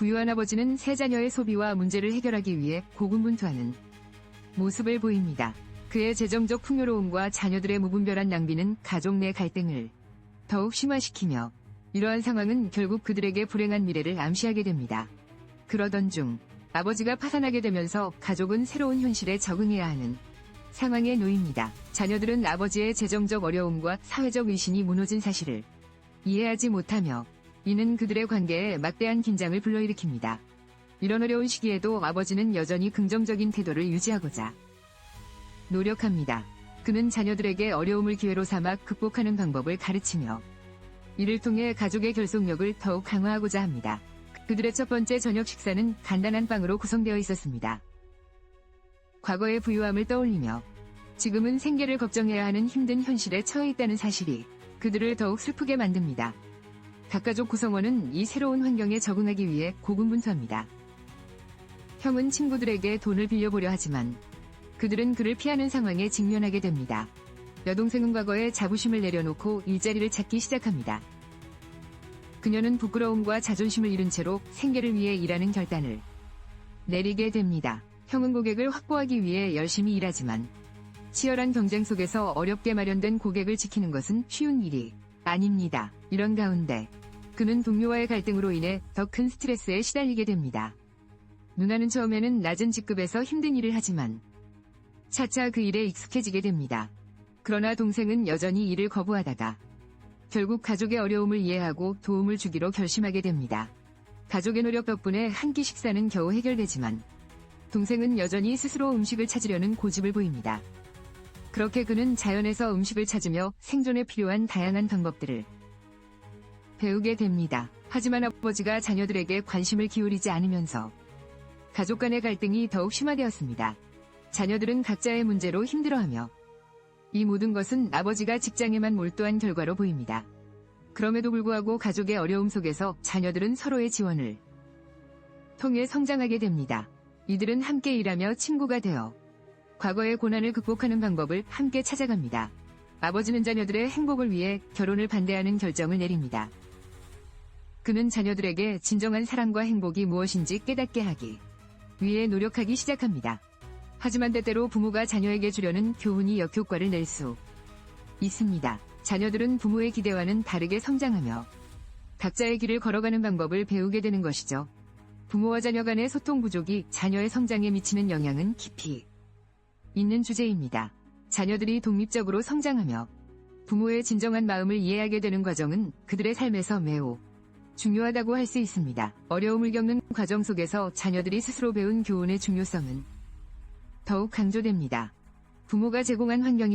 부유한 아버지는 세 자녀의 소비와 문제를 해결하기 위해 고군분투하는 모습을 보입니다. 그의 재정적 풍요로움과 자녀들의 무분별한 낭비는 가족 내 갈등을 더욱 심화시키며 이러한 상황은 결국 그들에게 불행한 미래를 암시하게 됩니다. 그러던 중 아버지가 파산하게 되면서 가족은 새로운 현실에 적응해야 하는 상황에 놓입니다. 자녀들은 아버지의 재정적 어려움과 사회적 위신이 무너진 사실을 이해하지 못하며 이는 그들의 관계에 막대한 긴장을 불러일으킵니다. 이런 어려운 시기에도 아버지는 여전히 긍정적인 태도를 유지하고자 노력합니다. 그는 자녀들에게 어려움을 기회로 삼아 극복하는 방법을 가르치며 이를 통해 가족의 결속력을 더욱 강화하고자 합니다. 그들의 첫 번째 저녁 식사는 간단한 빵으로 구성되어 있었습니다. 과거의 부유함을 떠올리며 지금은 생계를 걱정해야 하는 힘든 현실에 처해 있다는 사실이 그들을 더욱 슬프게 만듭니다. 각 가족 구성원은 이 새로운 환경에 적응하기 위해 고군분투합니다. 형은 친구들에게 돈을 빌려보려 하지만 그들은 그를 피하는 상황에 직면하게 됩니다. 여동생은 과거에 자부심을 내려놓고 일자리를 찾기 시작합니다. 그녀는 부끄러움과 자존심을 잃은 채로 생계를 위해 일하는 결단을 내리게 됩니다. 형은 고객을 확보하기 위해 열심히 일하지만 치열한 경쟁 속에서 어렵게 마련된 고객을 지키는 것은 쉬운 일이 아닙니다. 이런 가운데 그는 동료와의 갈등으로 인해 더 큰 스트레스에 시달리게 됩니다. 누나는 처음에는 낮은 직급에서 힘든 일을 하지만 차차 그 일에 익숙해지게 됩니다. 그러나 동생은 여전히 일을 거부하다가 결국 가족의 어려움을 이해하고 도움을 주기로 결심하게 됩니다. 가족의 노력 덕분에 한 끼 식사는 겨우 해결되지만 동생은 여전히 스스로 음식을 찾으려는 고집을 보입니다. 그렇게 그는 자연에서 음식을 찾으며 생존에 필요한 다양한 방법들을 배우게 됩니다. 하지만 아버지가 자녀들에게 관심을 기울이지 않으면서 가족 간의 갈등이 더욱 심화되었습니다. 자녀들은 각자의 문제로 힘들어하며 이 모든 것은 아버지가 직장에만 몰두한 결과로 보입니다. 그럼에도 불구하고 가족의 어려움 속에서 자녀들은 서로의 지원을 통해 성장하게 됩니다. 이들은 함께 일하며 친구가 되어 과거의 고난을 극복하는 방법을 함께 찾아갑니다. 아버지는 자녀들의 행복을 위해 결혼을 반대하는 결정을 내립니다. 그는 자녀들에게 진정한 사랑과 행복이 무엇인지 깨닫게 하기 위해 노력하기 시작합니다. 하지만 때때로 부모가 자녀에게 주려는 교훈이 역효과를 낼 수 있습니다. 자녀들은 부모의 기대와는 다르게 성장하며 각자의 길을 걸어가는 방법을 배우게 되는 것이죠. 부모와 자녀 간의 소통 부족이 자녀의 성장에 미치는 영향은 깊이 있는 주제입니다. 자녀들이 독립적으로 성장하며 부모의 진정한 마음을 이해하게 되는 과정은 그들의 삶에서 매우 중요하다고 할 수 있습니다. 어려움을 겪는 과정 속에서 자녀들이 스스로 배운 교훈의 중요성은 더욱 강조됩니다. 부모가 제공한 환경이